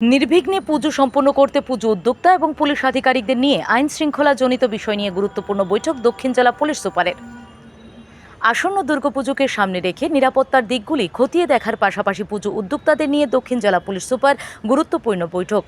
নির্বিঘ্নে পুজো সম্পন্ন করতে পুজো উদ্যোক্তা এবং পুলিশ আধিকারিকদের নিয়ে আইন শৃঙ্খলা জনিত বিষয় নিয়ে গুরুত্বপূর্ণ বৈঠক দক্ষিণ জেলা পুলিশ সুপারের। আসন্ন দুর্গাপুজোকে সামনে রেখে নিরাপত্তার দিকগুলি খতিয়ে দেখার পাশাপাশি পুজো উদ্যোক্তাদের নিয়ে দক্ষিণ জেলা পুলিশ সুপার গুরুত্বপূর্ণ বৈঠক।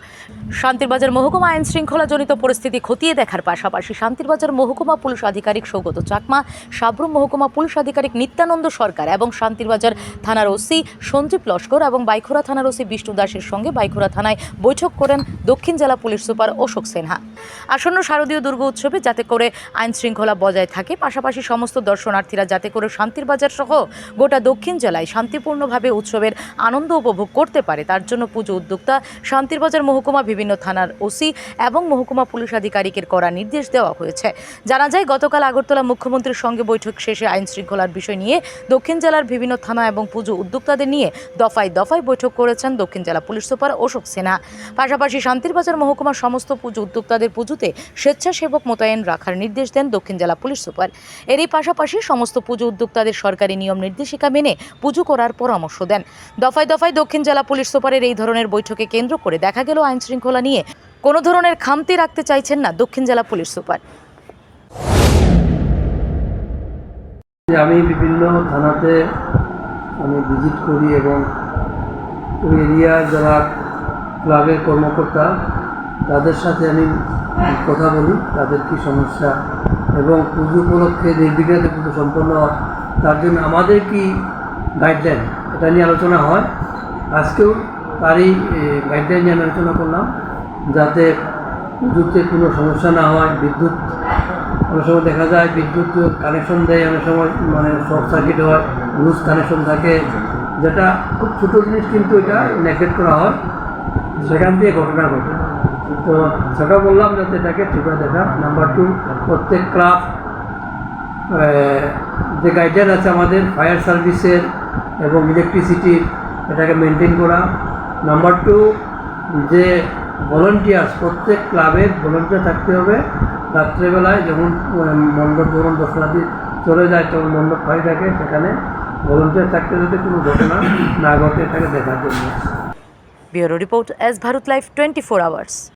শান্তিরবাজার মহকুমা আইন শৃঙ্খলা জনিত পরিস্থিতি খতিয়ে দেখার পাশাপাশি শান্তিরবাজার মহকুমা পুলিশ আধিকারিক সৌগত চাকমা, সাবরুম মহকুমা পুলিশ আধিকারিক নিত্যানন্দ সরকার এবং শান্তিরবাজার থানার ওসি সঞ্জীব লস্কর এবং বাইখোরা থানার ওসি বিষ্ণু দাসের সঙ্গে বাইখোরা থানায় বৈঠক করেন দক্ষিণ জেলা পুলিশ সুপার অশোক সিনহা। আসন্ন শারদীয় দুর্গ উৎসবে যাতে করে আইন শৃঙ্খলা বজায় থাকে, পাশাপাশি সমস্ত দর্শনার্থীরা যাতে করে শান্তির বাজার সহ গোটা দক্ষিণ জেলায় শান্তিপূর্ণভাবে উৎসবের আনন্দ উপভোগ করতে পারে। তার জন্য পুজো উদ্যোক্তা, শান্তির বাজার মহকুমা, বিভিন্ন থানার ওসি এবং মহকুমা পুলিশ আধিকারিকের করা নির্দেশ দেওয়া হয়েছে। জানা যায়, গতকাল আগরতলা মুখ্যমন্ত্রীর সঙ্গে বৈঠক শেষে আইন শৃঙ্খলার বিষয় নিয়ে দক্ষিণ জেলার বিভিন্ন থানা এবং পুজো উদ্যোক্তাদের নিয়ে দফায় দফায় বৈঠক করেছেন দক্ষিণ জেলা পুলিশ সুপার অশোক সিনহা পাশাপাশি শান্তিরবাজার মহকুমার সমস্ত পুজো উদ্যোক্তাদের পুজোতে স্বেচ্ছাসেবক মোতায়েন রাখার নির্দেশ দেন দক্ষিণ জেলা পুলিশ সুপার। এরই পাশাপাশি সমস্ত পুজো উদ্যোক্তাদের সরকারি নিয়ম নির্দেশিকা মেনে পুজো করার পরামর্শ দেন। দফায় দফায় দক্ষিণ জেলা পুলিশ সুপারের এই ধরনের বৈঠকে কেন্দ্র করে দেখা গেল আইন শৃঙ্খলা নিয়ে। কোনো ধরনের খামতি রাখতে চাইছেন না দক্ষিণ জেলা পুলিশ সুপার। আমি বিভিন্ন থানাতে আমি ভিজিট করি এবং ওই এরিয়ার যারা ক্লাবের কর্মকর্তা তাদের সাথে আমি কথা বলি, তাদের কি সমস্যা, এবং পুজো উপলক্ষে নির্বিঘ্নে পুজো সম্পন্ন হয় তার জন্য আমাদের কি গাইডলাইন এটা নিয়ে আলোচনা হয়। আজকেও তারই গাইডলাইন নিয়ে আমি আলোচনা করলাম, যাতে পুজোতে কোনো সমস্যা না হয়, বিদ্যুৎ, অনেক সময় দেখা যায় বিদ্যুৎ কানেকশন দেয়, অনেক সময় মানে শর্ট সার্কিট হয় লুজ কানেকশন থাকে, যেটা খুব ছোটো জিনিস কিন্তু এটা নেগলেক্ট করা হয়, সেখান থেকে ঘটনা ঘটে। তো সেটা বললাম যাতে এটাকে ঠিকভাবে দেখা। নাম্বার টু প্রত্যেক ক্লাব যে গাইডলাইন আছে আমাদের ফায়ার সার্ভিসের এবং ইলেকট্রিসিটির এটাকে মেনটেন করা। নাম্বার টু যে ভলেন্টিয়ার্স প্রত্যেক ক্লাবের ভলেন্টিয়ার থাকতে হবে। রাত্রেবেলায় যেমন মণ্ডপ যখন দর্শনার্থী চলে যায়, তখন মণ্ডপ খালি থাকে, সেখানে ভলেন্টিয়ার থাকতে যাতে কোনো ঘটনা না ঘটে এটাকে দেখার জন্য। Bureau report S Bharat life twenty four hours.